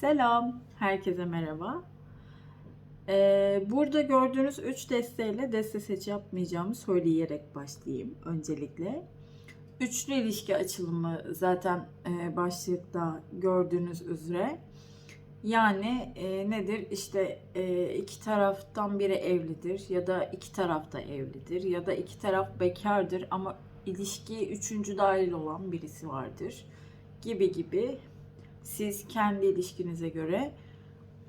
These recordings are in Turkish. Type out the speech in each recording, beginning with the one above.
Selam, herkese merhaba. Ee, burada gördüğünüz 3 desteyle deste seç yapmayacağımı söyleyerek başlayayım öncelikle. Üçlü ilişki açılımı zaten e, başlıkta gördüğünüz üzere. Yani e, nedir? İşte e, iki taraftan biri evlidir ya da iki taraf da evlidir ya da iki taraf bekardır ama ilişkiye üçüncü dahil olan birisi vardır gibi gibi siz kendi ilişkinize göre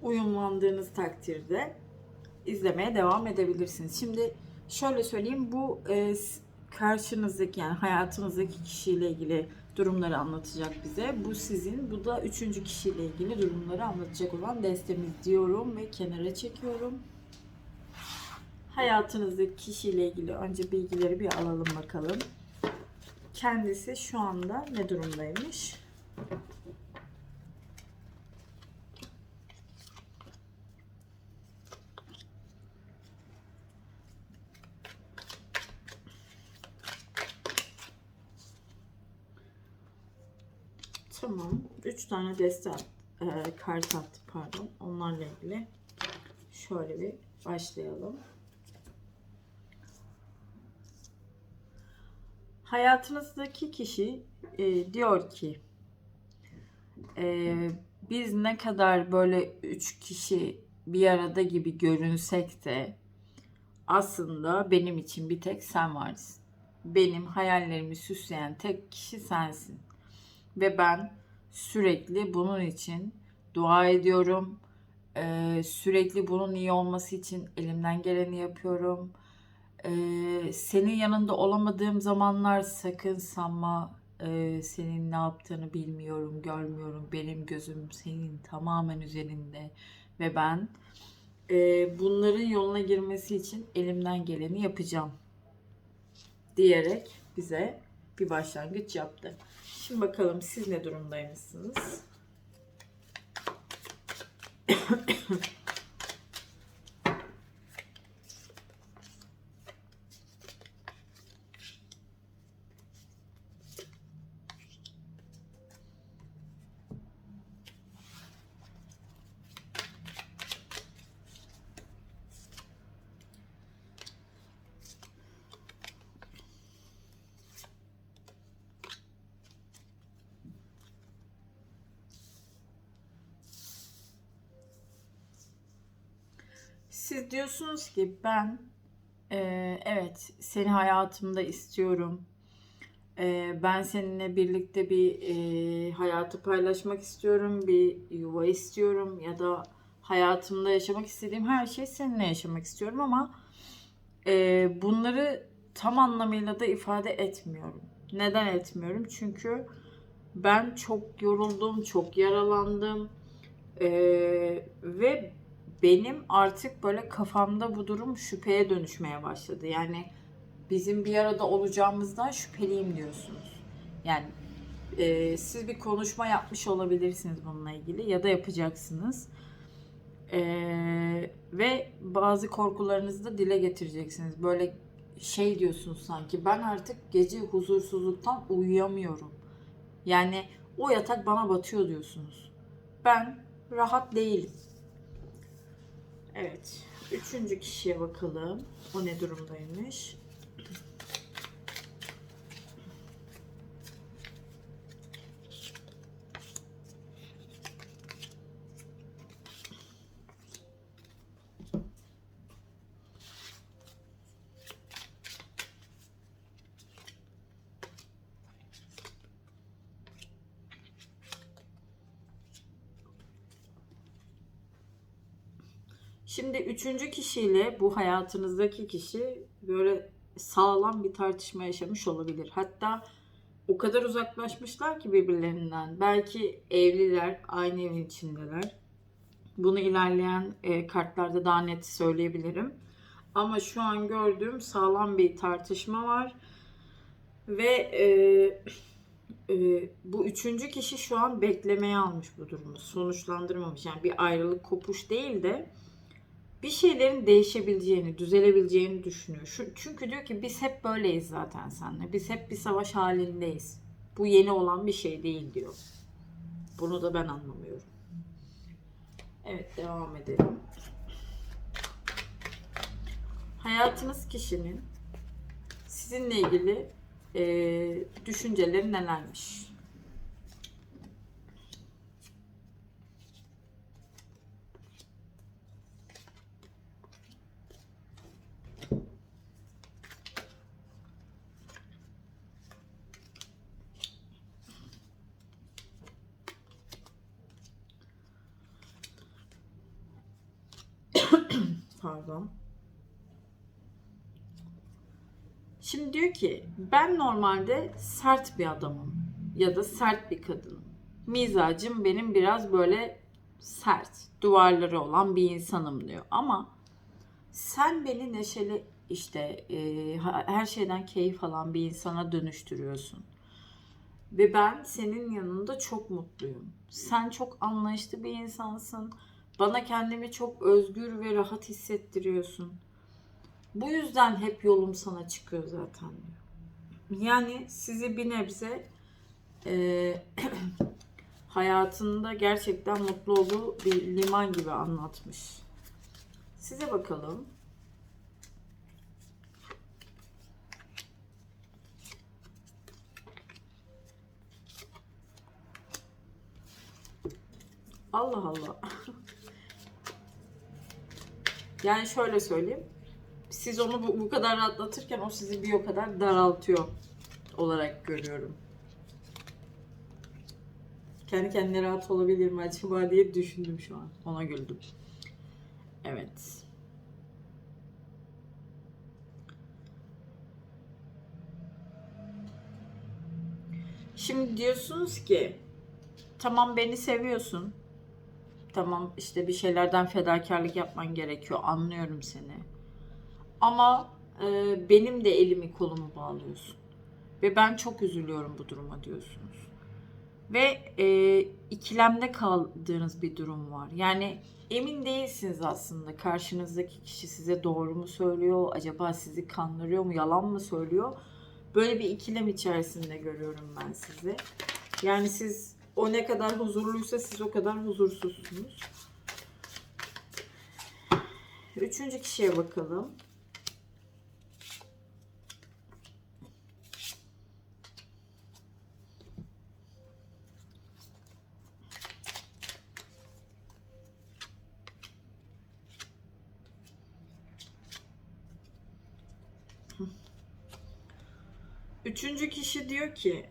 uyumlandığınız takdirde izlemeye devam edebilirsiniz. Şimdi şöyle söyleyeyim bu e, karşınızdaki yani hayatınızdaki kişiyle ilgili durumları anlatacak bize. Bu sizin, bu da üçüncü kişiyle ilgili durumları anlatacak olan destemiz diyorum ve kenara çekiyorum. Hayatınızdaki kişiyle ilgili önce bilgileri bir alalım bakalım. Kendisi şu anda ne durumdaymış? Tamam. Üç tane deste e, kart attı pardon. Onlarla ilgili şöyle bir başlayalım. Hayatınızdaki kişi e, diyor ki e, biz ne kadar böyle üç kişi bir arada gibi görünsek de aslında benim için bir tek sen varsın. Benim hayallerimi süsleyen tek kişi sensin ve ben sürekli bunun için dua ediyorum. Ee, sürekli bunun iyi olması için elimden geleni yapıyorum. Ee, senin yanında olamadığım zamanlar sakın sanma e, senin ne yaptığını bilmiyorum, görmüyorum. Benim gözüm senin tamamen üzerinde ve ben e, bunların yoluna girmesi için elimden geleni yapacağım diyerek bize bir başlangıç yaptı. Şimdi bakalım siz ne durumdaymışsınız? Siz diyorsunuz ki ben e, evet seni hayatımda istiyorum. E, ben seninle birlikte bir e, hayatı paylaşmak istiyorum, bir yuva istiyorum ya da hayatımda yaşamak istediğim her şey seninle yaşamak istiyorum ama e, bunları tam anlamıyla da ifade etmiyorum. Neden etmiyorum? Çünkü ben çok yoruldum, çok yaralandım E, ve benim artık böyle kafamda bu durum şüpheye dönüşmeye başladı. Yani bizim bir arada olacağımızdan şüpheliyim diyorsunuz. Yani e, siz bir konuşma yapmış olabilirsiniz bununla ilgili ya da yapacaksınız. E, ve bazı korkularınızı da dile getireceksiniz. Böyle şey diyorsunuz sanki ben artık gece huzursuzluktan uyuyamıyorum. Yani o yatak bana batıyor diyorsunuz. Ben rahat değilim. Evet. Üçüncü kişiye bakalım. O ne durumdaymış? Şimdi üçüncü kişiyle bu hayatınızdaki kişi böyle sağlam bir tartışma yaşamış olabilir. Hatta o kadar uzaklaşmışlar ki birbirlerinden. Belki evliler, aynı evin içindeler. Bunu ilerleyen e, kartlarda daha net söyleyebilirim. Ama şu an gördüğüm sağlam bir tartışma var. Ve e, e, bu üçüncü kişi şu an beklemeye almış bu durumu. Sonuçlandırmamış. Yani bir ayrılık kopuş değil de bir şeylerin değişebileceğini, düzelebileceğini düşünüyor. Şu, çünkü diyor ki biz hep böyleyiz zaten seninle. Biz hep bir savaş halindeyiz. Bu yeni olan bir şey değil diyor. Bunu da ben anlamıyorum. Evet devam edelim. Hayatınız kişinin sizinle ilgili eee, düşünceleri nelermiş? Pardon. Şimdi diyor ki ben normalde sert bir adamım ya da sert bir kadınım. Mizacım benim biraz böyle sert, duvarları olan bir insanım diyor. Ama sen beni neşeli işte e, her şeyden keyif alan bir insana dönüştürüyorsun. Ve ben senin yanında çok mutluyum. Sen çok anlayışlı bir insansın. Bana kendimi çok özgür ve rahat hissettiriyorsun. Bu yüzden hep yolum sana çıkıyor zaten. Yani sizi bir nebze e, hayatında gerçekten mutlu olduğu bir liman gibi anlatmış. Size bakalım. Allah Allah. Yani şöyle söyleyeyim. Siz onu bu, bu kadar rahatlatırken o sizi bir o kadar daraltıyor olarak görüyorum. Kendi kendine rahat olabilir mi acaba diye düşündüm şu an. Ona güldüm. Evet. Şimdi diyorsunuz ki tamam beni seviyorsun. Tamam işte bir şeylerden fedakarlık yapman gerekiyor. Anlıyorum seni. Ama e, benim de elimi kolumu bağlıyorsun. Ve ben çok üzülüyorum bu duruma diyorsunuz. Ve e, ikilemde kaldığınız bir durum var. Yani emin değilsiniz aslında karşınızdaki kişi size doğru mu söylüyor, acaba sizi kandırıyor mu, yalan mı söylüyor? Böyle bir ikilem içerisinde görüyorum ben sizi. Yani siz o ne kadar huzurluysa siz o kadar huzursuzsunuz. Üçüncü kişiye bakalım. Üçüncü kişi diyor ki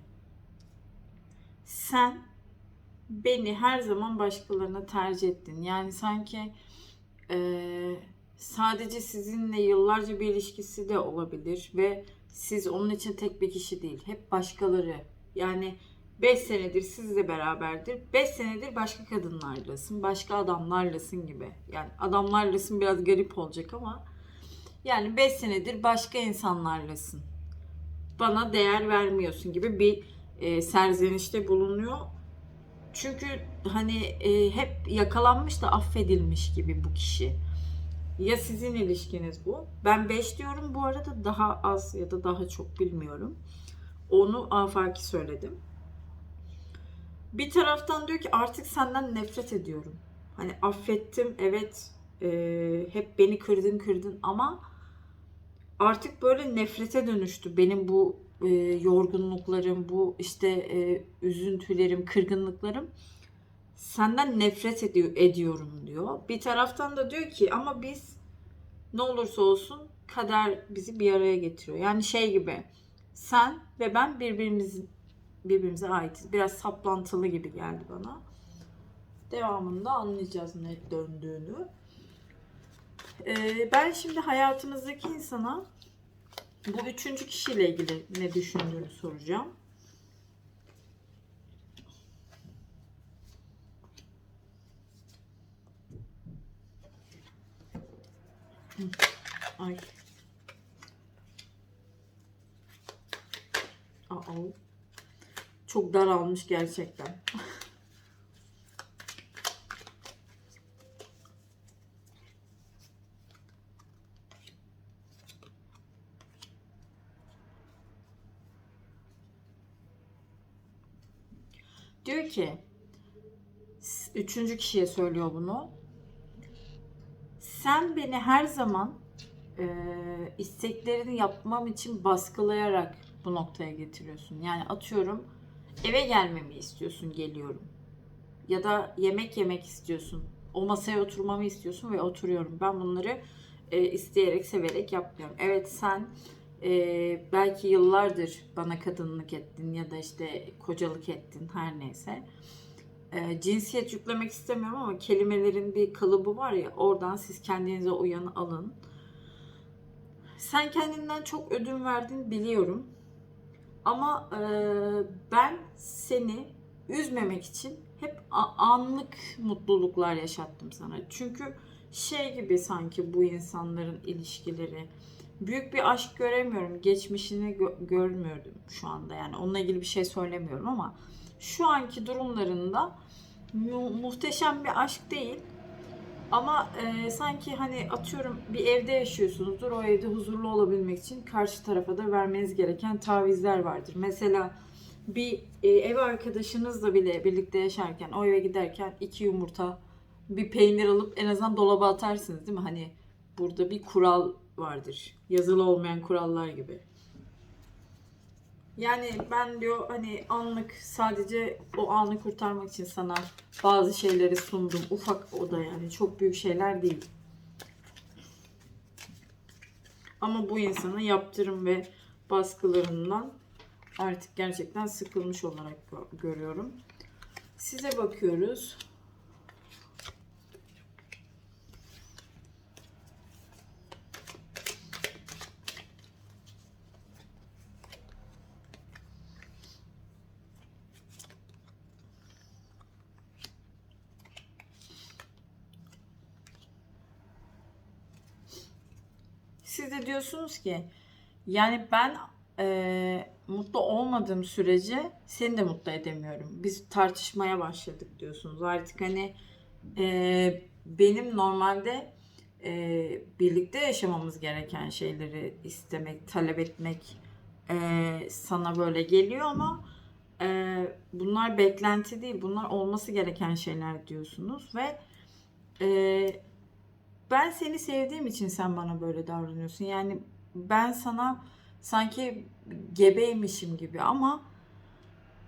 sen beni her zaman başkalarına tercih ettin. Yani sanki eee, sadece sizinle yıllarca bir ilişkisi de olabilir ve siz onun için tek bir kişi değil. Hep başkaları. Yani 5 senedir sizle beraberdir. 5 senedir başka kadınlarlasın, başka adamlarlasın gibi. Yani adamlarlasın biraz garip olacak ama yani 5 senedir başka insanlarlasın. Bana değer vermiyorsun gibi bir e, serzenişte bulunuyor. Çünkü hani e, hep yakalanmış da affedilmiş gibi bu kişi. Ya sizin ilişkiniz bu. Ben 5 diyorum bu arada daha az ya da daha çok bilmiyorum. Onu afaki söyledim. Bir taraftan diyor ki artık senden nefret ediyorum. Hani affettim evet e, hep beni kırdın kırdın ama artık böyle nefrete dönüştü benim bu e, yorgunluklarım, bu işte e, üzüntülerim, kırgınlıklarım senden nefret ediyor, ediyorum diyor. Bir taraftan da diyor ki ama biz ne olursa olsun kader bizi bir araya getiriyor. Yani şey gibi sen ve ben birbirimiz birbirimize aitiz. Biraz saplantılı gibi geldi bana. Devamında anlayacağız ne döndüğünü. Ee, ben şimdi hayatımızdaki insana bu üçüncü kişiyle ilgili ne düşündüğünü soracağım. Ay. Aa. Çok daralmış gerçekten. Diyor ki üçüncü kişiye söylüyor bunu. sen beni her zaman e, isteklerini yapmam için baskılayarak bu noktaya getiriyorsun. Yani atıyorum eve gelmemi istiyorsun geliyorum. Ya da yemek yemek istiyorsun. O masaya oturmamı istiyorsun ve oturuyorum. Ben bunları e, isteyerek, severek yapmıyorum. Evet sen e, belki yıllardır bana kadınlık ettin ya da işte kocalık ettin her neyse. E, cinsiyet yüklemek istemiyorum ama kelimelerin bir kalıbı var ya oradan siz kendinize uyanı alın. Sen kendinden çok ödün verdin biliyorum. Ama e, ben seni üzmemek için hep anlık mutluluklar yaşattım sana. Çünkü şey gibi sanki bu insanların ilişkileri. Büyük bir aşk göremiyorum. Geçmişini gö- görmüyorum şu anda. Yani onunla ilgili bir şey söylemiyorum ama şu anki durumlarında mu- muhteşem bir aşk değil. Ama e, sanki hani atıyorum bir evde yaşıyorsunuzdur. O evde huzurlu olabilmek için karşı tarafa da vermeniz gereken tavizler vardır. Mesela bir e, ev arkadaşınızla bile birlikte yaşarken o eve giderken iki yumurta bir peynir alıp en azından dolaba atarsınız değil mi? Hani burada bir kural vardır. Yazılı olmayan kurallar gibi. Yani ben diyor hani anlık sadece o anı kurtarmak için sana bazı şeyleri sundum. Ufak o da yani çok büyük şeyler değil. Ama bu insanın yaptırım ve baskılarından artık gerçekten sıkılmış olarak gö- görüyorum. Size bakıyoruz. Siz de diyorsunuz ki yani ben eee, mutlu olmadığım sürece seni de mutlu edemiyorum. Biz tartışmaya başladık diyorsunuz. Artık hani eee, benim normalde eee, birlikte yaşamamız gereken şeyleri istemek, talep etmek eee, sana böyle geliyor ama eee, bunlar beklenti değil. Bunlar olması gereken şeyler diyorsunuz ve eee ben seni sevdiğim için sen bana böyle davranıyorsun. Yani ben sana sanki gebeymişim gibi ama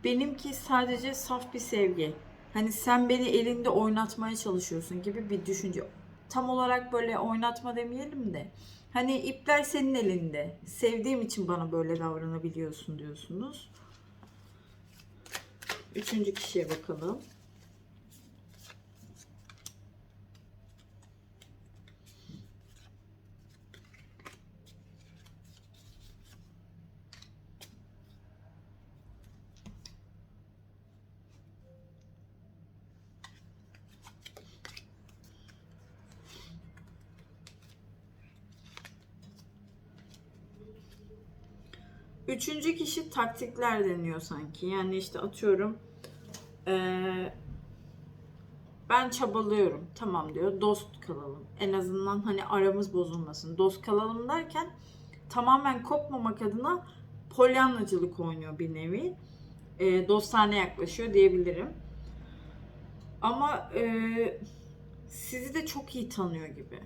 benimki sadece saf bir sevgi. Hani sen beni elinde oynatmaya çalışıyorsun gibi bir düşünce. Tam olarak böyle oynatma demeyelim de. Hani ipler senin elinde. Sevdiğim için bana böyle davranabiliyorsun diyorsunuz. Üçüncü kişiye bakalım. Üçüncü kişi taktikler deniyor sanki. Yani işte atıyorum eee, ben çabalıyorum. Tamam diyor. Dost kalalım. En azından hani aramız bozulmasın. Dost kalalım derken tamamen kopmamak adına polyanlacılık oynuyor bir nevi. Eee dostane yaklaşıyor diyebilirim. Ama eee, sizi de çok iyi tanıyor gibi.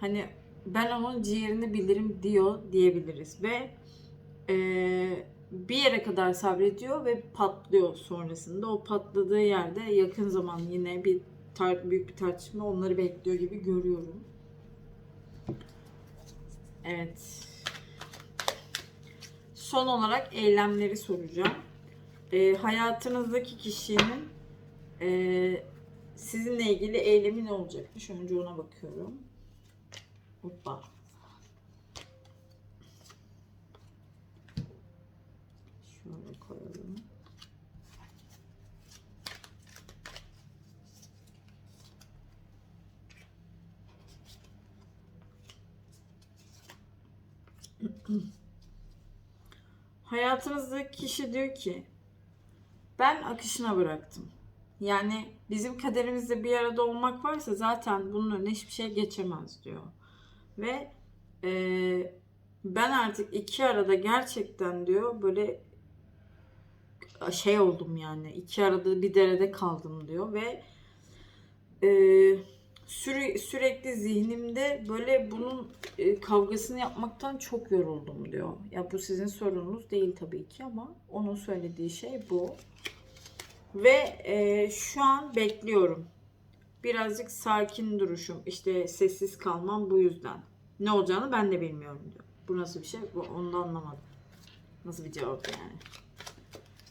Hani ben onun ciğerini bilirim diyor diyebiliriz ve eee, bir yere kadar sabrediyor ve patlıyor sonrasında. O patladığı yerde yakın zaman yine bir tar- büyük bir tartışma onları bekliyor gibi görüyorum. Evet. Son olarak eylemleri soracağım. Eee, hayatınızdaki kişinin eee, sizinle ilgili eylemi ne olacakmış? Önce ona bakıyorum. Hoppa. Şöyle koyalım. Hayatınızdaki kişi diyor ki ben akışına bıraktım. Yani bizim kaderimizde bir arada olmak varsa zaten bunun önüne hiçbir şey geçemez diyor. Ve eee, ben artık iki arada gerçekten diyor böyle şey oldum yani iki arada bir derede kaldım diyor ve eee, Süre, sürekli zihnimde böyle bunun e, kavgasını yapmaktan çok yoruldum diyor. Ya bu sizin sorununuz değil tabii ki ama onun söylediği şey bu. Ve e, şu an bekliyorum. Birazcık sakin duruşum. İşte sessiz kalmam bu yüzden. Ne olacağını ben de bilmiyorum diyor. Bu nasıl bir şey? Bu, onu da anlamadım. Nasıl bir cevap yani?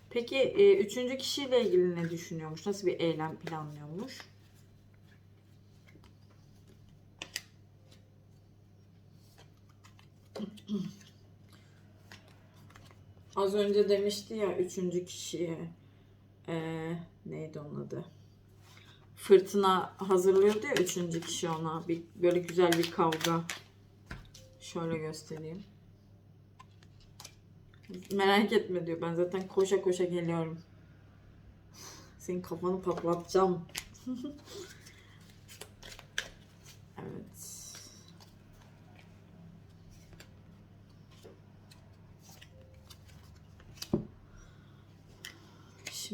Peki e, üçüncü kişiyle ilgili ne düşünüyormuş? Nasıl bir eylem planlıyormuş? Az önce demişti ya üçüncü kişiye eee, neydi onun adı? Fırtına hazırlıyordu ya üçüncü kişi ona. Bir, böyle güzel bir kavga. Şöyle göstereyim. Merak etme diyor. Ben zaten koşa koşa geliyorum. Senin kafanı patlatacağım. evet.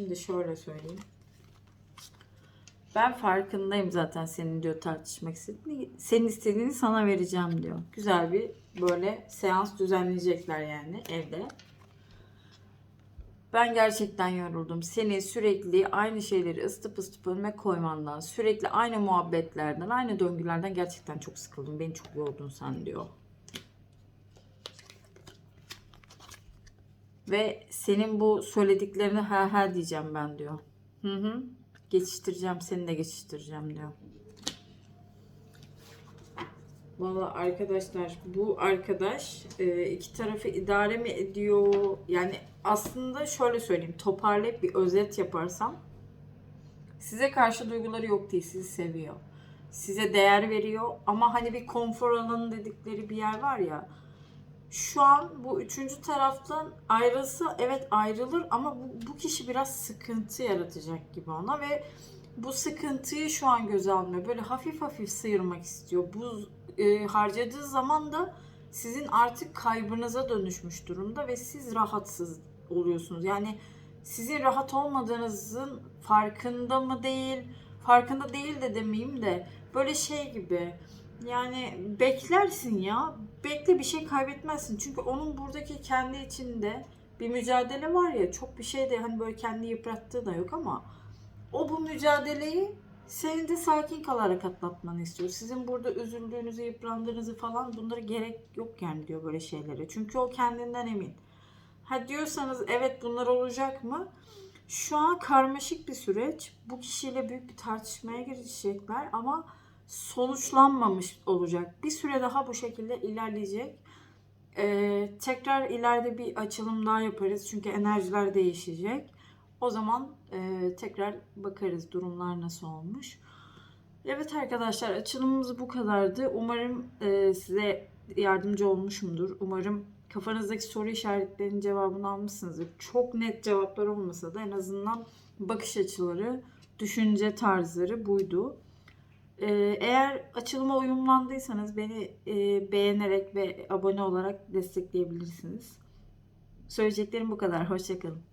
Şimdi şöyle söyleyeyim. Ben farkındayım zaten senin diyor tartışmak istediğini. Senin istediğini sana vereceğim diyor. Güzel bir böyle seans düzenleyecekler yani evde. Ben gerçekten yoruldum. Seni sürekli aynı şeyleri ısıtıp ısıtıp önüme koymandan, sürekli aynı muhabbetlerden, aynı döngülerden gerçekten çok sıkıldım. Beni çok yordun sen diyor. Ve senin bu söylediklerini ha ha diyeceğim ben diyor. Hı hı. Geçiştireceğim, seni de geçiştireceğim diyor. Valla arkadaşlar bu arkadaş e, iki tarafı idare mi ediyor? Yani aslında şöyle söyleyeyim toparlayıp bir özet yaparsam size karşı duyguları yok değil sizi seviyor. Size değer veriyor ama hani bir konfor alanı dedikleri bir yer var ya şu an bu üçüncü taraftan ayrılsa evet ayrılır ama bu, bu kişi biraz sıkıntı yaratacak gibi ona ve bu sıkıntıyı şu an göze almıyor. Böyle hafif hafif sıyırmak istiyor. Bu e, harcadığı zaman da sizin artık kaybınıza dönüşmüş durumda ve siz rahatsız oluyorsunuz. Yani sizin rahat olmadığınızın farkında mı değil, farkında değil de demeyeyim de böyle şey gibi yani beklersin ya. Bekle bir şey kaybetmezsin. Çünkü onun buradaki kendi içinde bir mücadele var ya çok bir şey de hani böyle kendi yıprattığı da yok ama o bu mücadeleyi senin de sakin kalarak atlatmanı istiyor. Sizin burada üzüldüğünüzü, yıprandığınızı falan bunlara gerek yok yani diyor böyle şeylere. Çünkü o kendinden emin. Ha diyorsanız evet bunlar olacak mı? Şu an karmaşık bir süreç. Bu kişiyle büyük bir tartışmaya girişecekler ama sonuçlanmamış olacak. Bir süre daha bu şekilde ilerleyecek. Ee, tekrar ileride bir açılım daha yaparız. Çünkü enerjiler değişecek. O zaman e, tekrar bakarız durumlar nasıl olmuş. Evet arkadaşlar açılımımız bu kadardı. Umarım e, size yardımcı olmuşumdur. Umarım kafanızdaki soru işaretlerinin cevabını almışsınızdır. Çok net cevaplar olmasa da en azından bakış açıları, düşünce tarzları buydu. Ee, Eğer açılıma uyumlandıysanız beni e, beğenerek ve abone olarak destekleyebilirsiniz. Söyleyeceklerim bu kadar. Hoşçakalın.